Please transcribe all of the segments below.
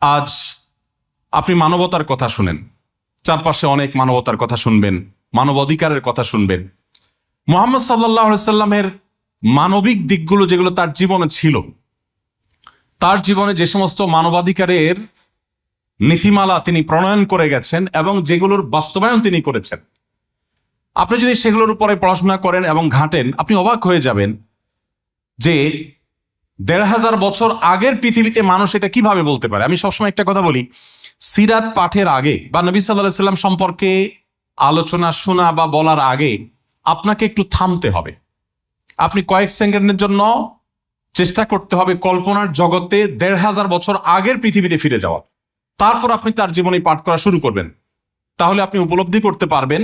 আজ আপনি মানবতার কথা শুনেন। চারপাশে অনেক মানবতার কথা শুনবেন, মানব অধিকারের কথা শুনবেন। মোহাম্মদ সাল্লাহ মানবিক দিকগুলো যেগুলো তার জীবনে ছিল, তার জীবনে যে সমস্ত মানবাধিকারের নীতিমালা তিনি প্রণয়ন করে গেছেন এবং যেগুলোর বাস্তবায়ন তিনি করেছেন। আপনি যদি সেগুলোর উপরে পড়াশোনা করেন এবং ঘাঁটেন, আপনি অবাক হয়ে যাবেন যে দেড় হাজার বছর আগের পৃথিবীতে মানুষ এটা কীভাবে বলতে পারে? আমি সবসময় একটা কথা বলি, সিরাত পাঠের আগে বা নবী সাল্লাহ সাল্লাম সম্পর্কে আলোচনা শোনা বা বলার আগে আপনাকে একটু থামতে হবে। আপনি কয়েক সেকেন্ডের জন্য চেষ্টা করতে হবে কল্পনার জগতে দেড় হাজার বছর আগের পৃথিবীতে ফিরে যাওয়া তারপর আপনি তার জীবনী পাঠ করা শুরু করবেন। তাহলে আপনি উপলব্ধি করতে পারবেন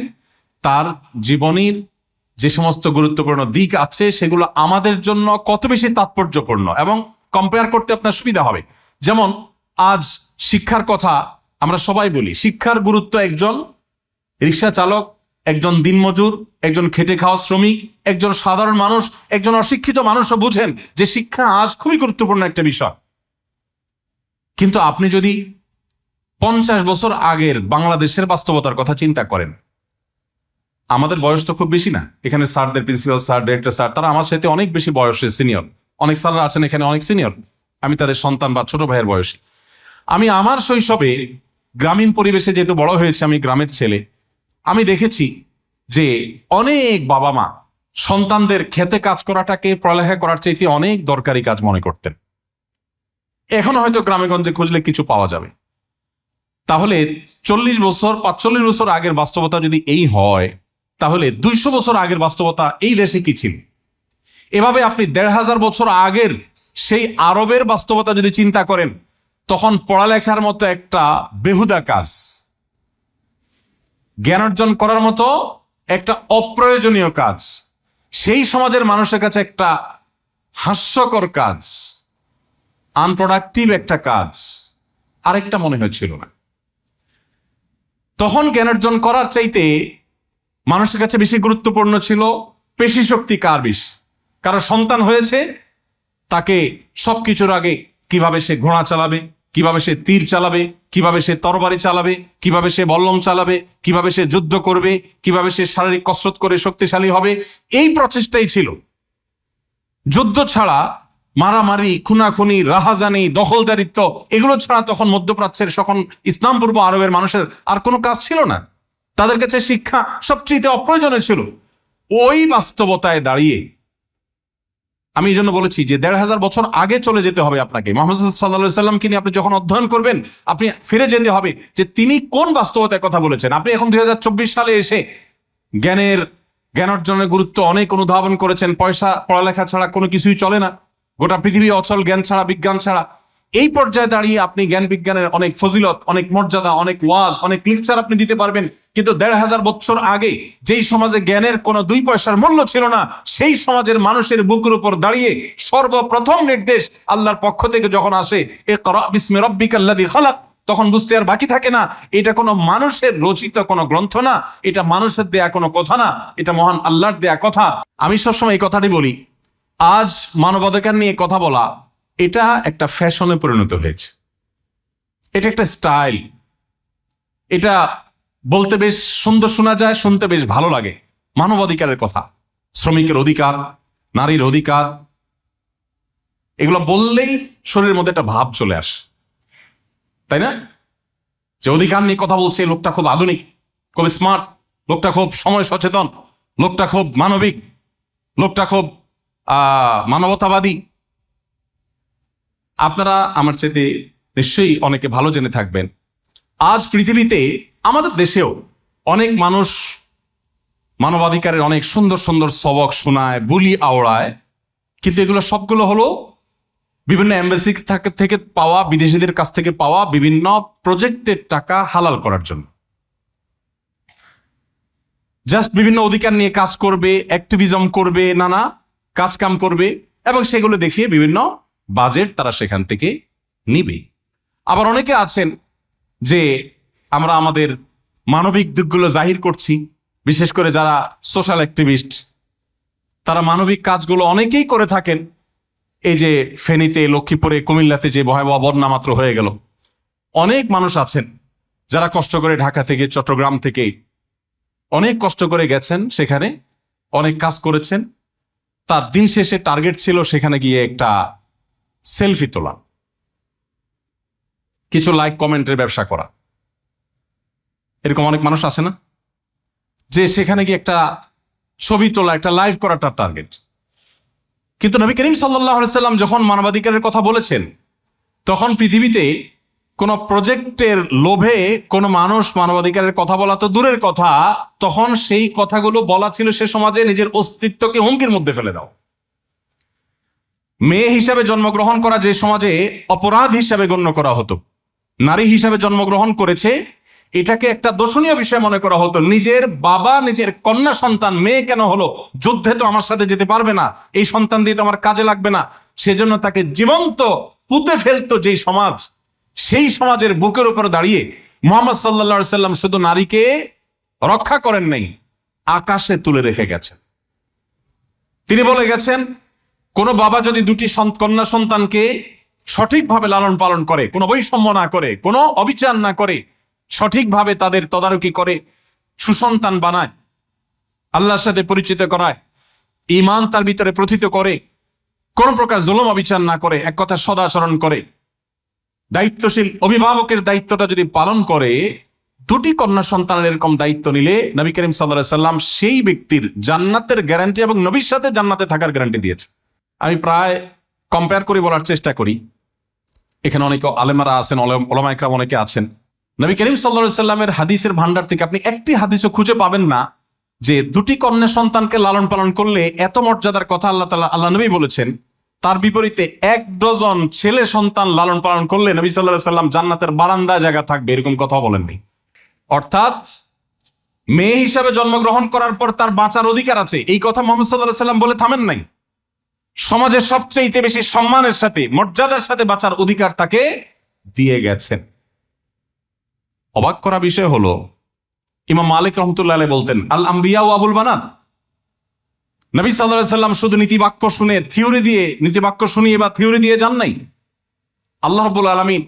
তার জীবনীর যে সমস্ত গুরুত্বপূর্ণ দিক আছে, সেগুলো আমাদের জন্য কত বেশি তাৎপর্যপূর্ণ এবং কম্পেয়ার করতে আপনার সুবিধা হবে। যেমন, আজ শিক্ষার কথা আমরা সবাই বলি, শিক্ষার গুরুত্ব একজন রিক্সা চালক, একজন দিনমজুর, একজন খেটে খাওয়া শ্রমিক, একজন সাধারণ মানুষ, একজন অশিক্ষিত মানুষও বুঝেন যে শিক্ষা আজ খুবই গুরুত্বপূর্ণ একটা বিষয়। কিন্তু আপনি যদি পঞ্চাশ বছর আগের বাংলাদেশের বাস্তবতার কথা চিন্তা করেন আমাদের বয়স তো খুব বেশি না। এখানে স্যারদের প্রিন্সিপাল স্যার ডিরেক্টর স্যার, তারা আমার সাথে অনেক বেশি বয়সের সিনিয়র অনেক স্যাররা আছেন এখানে অনেক সিনিয়র আমি তাদের সন্তান বা ছোট ভাইয়ের বয়সী। আমি আমার শৈশবে গ্রামীণ পরিবেশে যেহেতু বড় হয়েছে, আমি গ্রামের ছেলে, আমি দেখেছি যে অনেক বাবা মা সন্তানদের খেতে কাজ করাটাকে, পড়ালেখা করার চাইতে অনেক দরকারি কাজ মনে করতেন। এখন হয়তো গ্রামেগঞ্জে খুঁজলে কিছু পাওয়া যাবে। তাহলে চল্লিশ বছর, পাঁচচল্লিশ বছর আগের বাস্তবতা যদি এই হয় তাহলে দুইশো বছর আগের বাস্তবতা এই দেশে কি ছিল? এভাবে আপনি দেড় হাজার বছর আগের সেই আরবের বাস্তবতা যদি চিন্তা করেন, তখন পড়ালেখার মতো একটা বেহুদা কাজ। জ্ঞান অর্জন করার মতো একটা অপ্রয়োজনীয় কাজ। সেই সমাজের মানুষের কাছে একটা হাস্যকর কাজ। আনপ্রোডাক্টিভ একটা কাজ। আরেকটা মনে হয়েছিল না। তখন জ্ঞান অর্জন করার চাইতে মানুষের কাছে বেশি গুরুত্বপূর্ণ ছিল পেশি শক্তি কার বিষ? কারও সন্তান হয়েছে, তাকে সব কিছুর আগে কীভাবে সে ঘোড়া চালাবে, কীভাবে সে তীর চালাবে, কীভাবে সে তরবারি চালাবে, কীভাবে সে বল্লম চালাবে, কীভাবে সে যুদ্ধ করবে, কীভাবে সে শারীরিক কসরত করে শক্তিশালী হবে, এই প্রচেষ্টাই ছিল। যুদ্ধ ছাড়া মারামারি, খুনাখুনি, রাহাজানি, দখলদারিত্ব, এগুলো ছাড়া তখন মধ্যপ্রাচ্যের তখন ইসলাম পূর্ব আরবের মানুষের আর কোনো কাজ ছিল না। তাদের কাছে শিক্ষা সবচেয়ে অপ্রয়োজনীয় ছিল। ওই বাস্তবতায় দাঁড়িয়ে আমি এই জন্য বলেছি যে দেড় হাজার বছর আগে চলে যেতে হবে আপনাকে। মোহাম্মদ সাল্লাহ সাল্লামকে নিয়ে আপনি যখন অধ্যয়ন করবেন, আপনি ফিরে যেতে হবে যে তিনি কোন বাস্তবতায় কথা বলেছেন। আপনি এখন দুই হাজার চব্বিশ সালে এসে জ্ঞানের, জ্ঞান অর্জনের গুরুত্ব অনেক অনুধাবন করেছেন। পয়সা, পড়ালেখা ছাড়া কোনো কিছুই চলে না। গোটা পৃথিবী অচল, জ্ঞান ছাড়া, বিজ্ঞান ছাড়া। এই পর্যায়ে দাঁড়িয়ে আপনি জ্ঞান বিজ্ঞানের অনেক ফজিলত, অনেক মর্যাদা, অনেক ওয়াজ, অনেক লেকচার আপনি দিতে পারবেন। কিন্তু দেড় হাজার বছর আগে যেই সমাজে জ্ঞানের কোনো দুই পয়সার মূল্য ছিল না, সেই সমাজের মানুষের বুকের উপর দাঁড়িয়ে সর্বপ্রথম নির্দেশ আল্লাহর পক্ষ থেকে যখন আসে এ করা বিস্মে রব্বিকাল্লাদি খালাক তখন বুঝতে আর বাকি থাকে না, এটা কোনো মানুষের রচিত কোনো গ্রন্থ না, এটা মানুষের দেয়া কোনো কথা না, এটা মহান আল্লাহর দেয়া কথা। আমি সবসময় এই কথাটি বলি, আজ মানবাধিকার নিয়ে কথা বলা এটা একটা ফ্যাশনে পরিণত হয়েছে। এটা একটা স্টাইল। এটা বলতে বেশ সুন্দর শোনা যায়, শুনতে বেশ ভালো লাগে। মানবাধিকারের কথা। শ্রমিকের অধিকার, নারীর অধিকার। এগুলো বললেই শরীরের মধ্যে একটা ভাব চলে আসে। তাই না? যে অধিকার নিয়ে কথা বলছে লোকটা খুব আধুনিক, খুব স্মার্ট, লোকটা খুব সময় সচেতন, লোকটা খুব মানবিক, লোকটা খুব মানবতাবাদী। আপনারা আমার চাইতে নিশ্চয়ই অনেকে ভালো জেনে থাকবেন। আজ পৃথিবীতে, আমাদের দেশেও অনেক মানুষ মানবাধিকারের অনেক সুন্দর সুন্দর সবক শোনায়, বুলি আওড়ায়। কিন্তু এগুলো সবগুলো হলো বিভিন্ন এম্বাসি থেকে পাওয়া, বিদেশিদের কাছ থেকে পাওয়া বিভিন্ন প্রজেক্টের টাকা হালাল করার জন্য। জাস্ট বিভিন্ন অধিকার নিয়ে কাজ করবে অ্যাক্টিভিজম করবে, নানা কাজ কাম করবে, এবং সেগুলো দেখিয়ে বিভিন্ন বাজেট তারা সেখান থেকে নিবে। আবার অনেকে আছেন যে আমরা আমাদের মানবিক দিকগুলো জাহির করছি, বিশেষ করে যারা সোশ্যাল অ্যাক্টিভিস্ট। তারা মানবিক কাজগুলো অনেকেই করে থাকেন। এই যে ফেনীতে, লক্ষ্মীপুরে, কুমিল্লাতে যে ভয়াবহ বন্যা মাত্র হয়ে গেল। অনেক মানুষ আছেন যারা কষ্ট করে ঢাকা থেকে, চট্টগ্রাম থেকে অনেক কষ্ট করে গেছেন সেখানে, অনেক কাজ করেছেন। তার দিন শেষে টার্গেট ছিল সেখানে গিয়ে একটা সেলফি তোলা। কিছু লাইক কমেন্টের ব্যবসা করা। এরকম অনেক মানুষ আছে না? যে সেখানে গিয়ে একটা ছবি তোলা, একটা লাইভ করা তার টার্গেট কিন্তু নবী করিম সাল্লাহ সাল্লাম যখন মানবাধিকারের কথা বলেছেন, তখন পৃথিবীতে কোনো প্রজেক্টের লোভে কোনো মানুষ মানবাধিকারের কথা বলা তো দূরের কথা, তখন সেই কথাগুলো বলা ছিল সে সমাজে নিজের অস্তিত্বকে হুমকির মধ্যে ফেলে দাও মেয়ে হিসাবে জন্মগ্রহণ করা যে সমাজে অপরাধ হিসাবে গণ্য করা হতো, নারী হিসাবে জন্মগ্রহণ করেছে, এটাকে একটা দর্শনীয় বিষয় মনে করা হতো, নিজের বাবা, নিজের কন্যা সন্তান, মেয়ে কেন হলো? যুদ্ধে তো আমার সাথে যেতে পারবে না, এই সন্তান দিয়ে তো আমার কাজে লাগবে না। সেজন্য তাকে জীবন্ত পুঁতে ফেলতো যেই সমাজ, সেই সমাজের বুকের উপর দাঁড়িয়ে মোহাম্মদ সাল্লা সাল্লাম শুধু নারীকে রক্ষা করেন নাই, আকাশে তুলে রেখে গেছেন। তিনি বলে গেছেন কোনো বাবা যদি দুটি কন্যা সন্তানকে সঠিকভাবে লালন পালন করে, কোনো বৈষম্য না করে, কোনো অবিচার না করে, সঠিকভাবে তাদের তদারকি করে, সুসন্তান বানায়, আল্লাহর সাথে পরিচিত করায় ইমান তার ভিতরে প্রথিত করে, কোন প্রকার জুলম অবিচার না করে, এক কথা সদাচরণ করে, দায়িত্বশীল অভিভাবকের দায়িত্বটা যদি পালন করে, দুটি কন্যা সন্তানের এরকম দায়িত্ব নিলে নবী করিম সাল্লাহ সাল্লাম সেই ব্যক্তির জান্নাতের গ্যারান্টি এবং নবীর সাথে জান্নাতে থাকার গ্যারান্টি দিয়েছে। আমি প্রায় কম্পেয়ার করে বলার চেষ্টা করি। এখানে অনেকে আলেমারা আছেন ওলাম- ওলামা একরাম অনেকে আছেন। নবী করিম সাল্লা সাল্লামের হাদিসের ভান্ডার থেকে আপনি একটি হাদিসও খুঁজে পাবেন না যে দুটি কন্যা সন্তানকে লালন পালন করলে এত মর্যাদার কথা আল্লাহ তালা আল্লাহ নবী বলেছেন। তার বিপরীতে এক ডজন ছেলে সন্তান লালন পালন করলে নবী সাল্লাহ সাল্লাম জান্নাতের বারান্দা জায়গা থাকবে, এরকম কথা বলেননি। অর্থাৎ মেয়ে হিসাবে জন্মগ্রহণ করার পর তার বাঁচার অধিকার আছে। এই কথা মোহাম্মদ সাল্লাহ সাল্লাম বলে থামেন নাই। সমাজের সবচেয়ে বেশি সম্মানের সাথে, মর্যাদার সাথে বাঁচার অধিকার তাকে দিয়ে গেছেন। অবাক করা বিষয় হলো, ইমাম মালিক রহমতুল্লাহ বলতেন আল আম্বিয়া ও আবুল বানাত নবী সাল্লাম শুধু নীতিবাক্য শুনে, থিওরি দিয়ে নীতিবাক্য শুনিয়ে বা থিওরি দিয়ে যান নাই। আল্লাহ রবুল আলমিন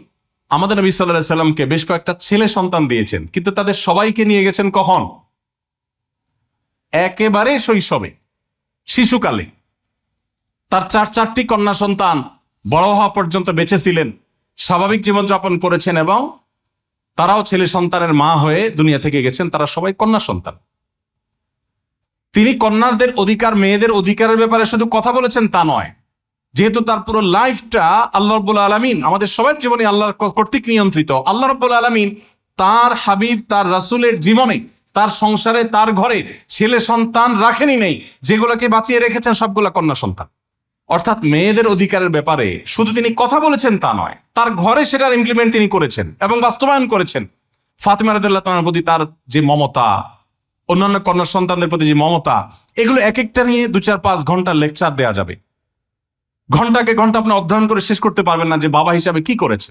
আমাদের নবী সাল্লাহ সাল্লামকে বেশ কয়েকটা ছেলে সন্তান দিয়েছেন, কিন্তু তাদের সবাইকে নিয়ে গেছেন কখন? একেবারে শৈশবে, শিশুকালে। তার চার চারটি কন্যা সন্তান বড় হওয়া পর্যন্ত বেঁচে ছিলেন, স্বাভাবিক জীবনযাপন করেছেন এবং তারাও ছেলে সন্তানের মা হয়ে দুনিয়া থেকে গেছেন, তারা সবাই কন্যা সন্তান। তিনি কন্যাদের অধিকার, মেয়েদের অধিকারের ব্যাপারে শুধু কথা বলেছেন তা নয়, যেহেতু তার পুরো লাইফটা আল্লাহ রব্বুল আলমিন, আমাদের সবার জীবনে আল্লাহর কর্তৃক নিয়ন্ত্রিত। আল্লাহ রব্বুল আলমিন তার হাবিব, তার রাসুলের জীবনে, তার সংসারে, তার ঘরে ছেলে সন্তান রাখেনি নেই, যেগুলোকে বাঁচিয়ে রেখেছেন সবগুলা কন্যা সন্তান। অর্থাৎ মেয়েদের অধিকারের ব্যাপারে শুধু তিনি কথা বলেছেন তা নয়, তার ঘরে সেটার ইমপ্লিমেন্ট তিনি করেছেন এবং বাস্তবায়ন করেছেন। ফাতেমা রাদিল্লাহ তাআলার প্রতি তার যে মমতা, অন্যান্য কন্যা সন্তানদের প্রতি যে মমতা, এগুলো এক একটা নিয়ে দু চার পাঁচ ঘণ্টা লেকচার দেওয়া যাবে। ঘন্টাকে ঘণ্টা আপনি অধ্যয়ন করে শেষ করতে পারবেন না যে বাবা হিসাবে কি করেছে।